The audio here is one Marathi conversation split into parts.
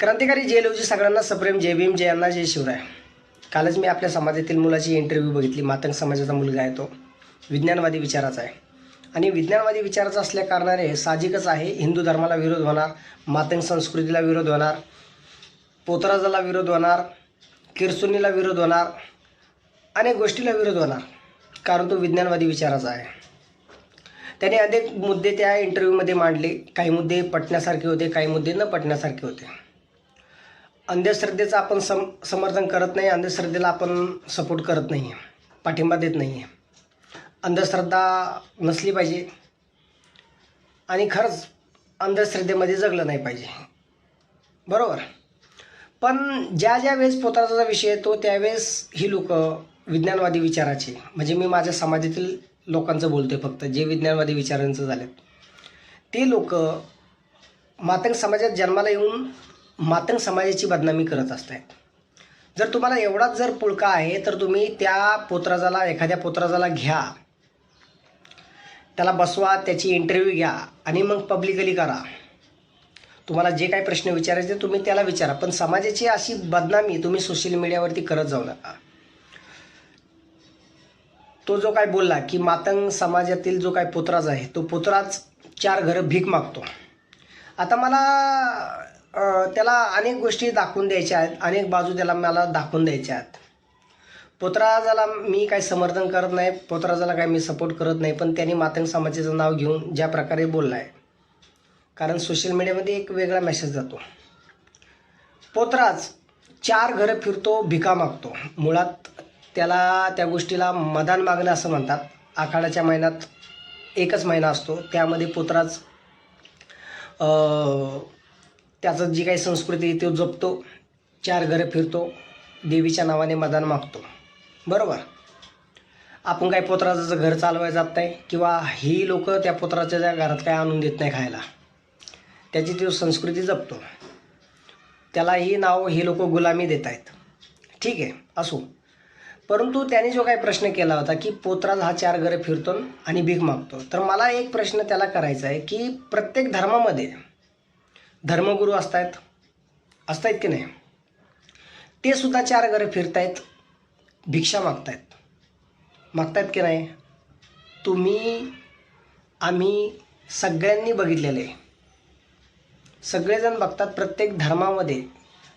क्रांतिकारी जे लवजी सगळ्यांना सप्रेम जय भीम जय अण्णा जय शिवराय. कालच मी आपल्या समाजातील मुलाची इंटरव्ह्यू बघितली. मातंग समाजाचा मुलगा आहे तो. विज्ञानवादी विचाराचा आहे. आणि विज्ञानवादी विचाराचा असल्या कारणाने साहजिकच आहे. हिंदू धर्माला विरोध होणार मातंग संस्कृतीला विरोध होणार पोतराजाला विरोध होणार किरसुनीला विरोध होणार अनेक गोष्टीला विरोध होणार. कारण तो विज्ञानवादी विचाराचा आहे. त्याने अनेक मुद्दे त्या इंटरव्ह्यूमध्ये मांडले. काही मुद्दे पटण्यासारखे होते काही मुद्दे न पटण्यासारखे होते. अंधश्रद्धेचं आपण सम समर्थन करत नाही अंधश्रद्धेला आपण सपोर्ट करत नाही आहे पाठिंबा देत नाही आहे अंधश्रद्धा नसली पाहिजे. आणि खरंच अंधश्रद्धेमध्ये जगलं नाही पाहिजे. बरोबर? पण ज्या ज्या वेळेस पोतराचा विषय येतो त्यावेळेस ही लोक विज्ञानवादी विचाराची. म्हणजे मी माझ्या समाजातील लोकांचं बोलतोय फक्त जे विज्ञानवादी विचारांचं झालेत. ते लोक मातंग समाजात जन्माला येऊन मातंग समाजाची बदनामी करत असतात जर तुम्हाला एवढाच जर पुळका आहे तर तुम्ही त्या पोतराजाला एखाद्या पोतराजाला घ्या. त्याला बसवा त्याची इंटरव्ह्यू घ्या आणि मग पब्लिकली करा. तुम्हाला जे काही प्रश्न विचारायचे तुम्ही त्याला विचारा. पण समाजाची अशी बदनामी तुम्ही सोशल मीडियावरती करत जाऊ नका. तो जो काय बोलला की मातंग समाजातील जो काय पोतराज आहे तो पोतराज चार घरं भीक मागतो. आता मला त्याला अनेक गोष्टी दाखवून द्यायच्या आहेत. अनेक बाजू त्याला मला दाखवून द्यायच्या आहेत. पोतराजाला मी काही समर्थन करत नाही. पोतराजाला काही मी सपोर्ट करत नाही. पण त्यांनी मातंग समाजाचं नाव घेऊन ज्या प्रकारे बोलला आहे कारण सोशल मीडियामध्ये एक वेगळा मेसेज जातो. पोतराज चार घरं फिरतो भिका मागतो. मुळात त्याला त्या गोष्टीला मदान मागणं असं म्हणतात. आखाडाच्या महिन्यात एकच महिना असतो. त्यामध्ये पोतराज त्याचं जी काही संस्कृती आहे तो जपतो चार घरं फिरतो देवीच्या नावाने मदान मागतो. बरोबर? आपण काही पोत्राचं घर चालवायला जात नाही किंवा ही लोक त्या पोतराच्या घरात काय आणून देत नाही खायला त्याची तो संस्कृती जपतो. त्याला ही नाव ही लोक गुलामी देत आहेत ठीक आहे असो. परंतु त्याने जो काही प्रश्न केला होता की पोतराज हा चार घरं फिरतो आणि भीक मागतो तर मला एक प्रश्न त्याला करायचा आहे की प्रत्येक धर्मामध्ये धर्मगुरू असतायत. असतायत की नाही? ते सुद्धा चार घरं फिरतायत भिक्षा मागतायत. मागतायत की नाही? तुम्ही आम्ही सगळ्यांनी बघितलेलं. आहे सगळेजण बघतात प्रत्येक धर्मामध्ये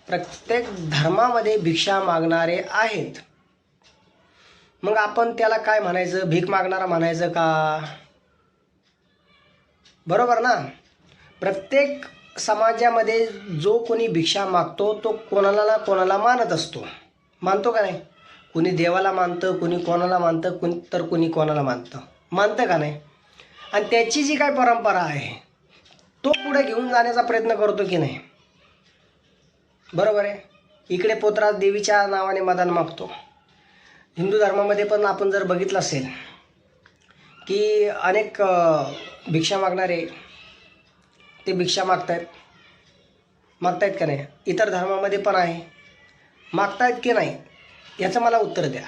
प्रत्येक धर्मामध्ये भिक्षा मागणारे आहेत. मग आपण त्याला काय म्हणायचं? भीक मागणारा म्हणायचं का? बरोबर ना? प्रत्येक समाजामध्ये जो कोणी भिक्षा मागतो तो कोणाला ना कोणाला मानत असतो. मानतो का नाही? कुणी देवाला मानतं कुणी कोणाला मानतं कुणी तर कुणी कोणाला मानतं. मानतं का नाही? आणि त्याची जी काय परंपरा आहे तो पुढे घेऊन जाण्याचा प्रयत्न करतो की नाही? बरोबर आहे? इकडे पोतराज देवीच्या नावाने मदान मागतो. हिंदू धर्मामध्ये पण आपण जर बघितलं असेल की अनेक भिक्षा मागणारे ते भिक्षा मागतायत. मागतायत का नाही? इतर धर्मामध्ये पण आहे. मागतायत की नाही? याचं मला उत्तर द्या.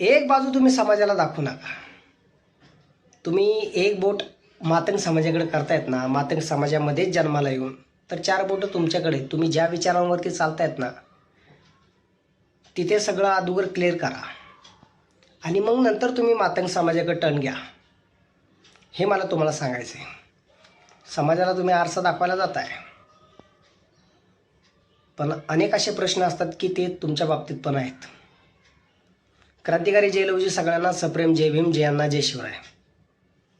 एक बाजू तुम्ही समाजाला दाखवू नका. तुम्ही एक बोट मातंग समाजाकडे करतायत ना मातंग समाजामध्येच जन्माला येऊन तर चार बोटं तुमच्याकडे तुम्ही ज्या विचारांवरती चालतायत ना तिथे सगळं अगोदर क्लिअर करा. आणि मग नंतर तुम्ही मातंग समाजाकडे टर्न घ्या. हे मला तुम्हाला सांगायचं आहे समाजाला तुम्ही आरसा दाखवायला जाताय. पण अनेक असे प्रश्न असतात की ते तुमच्या बाबतीत पण आहेत. क्रांतिकारी जय लवजी सगळ्यांना सप्रेम जय भीम जय जय शिवराय.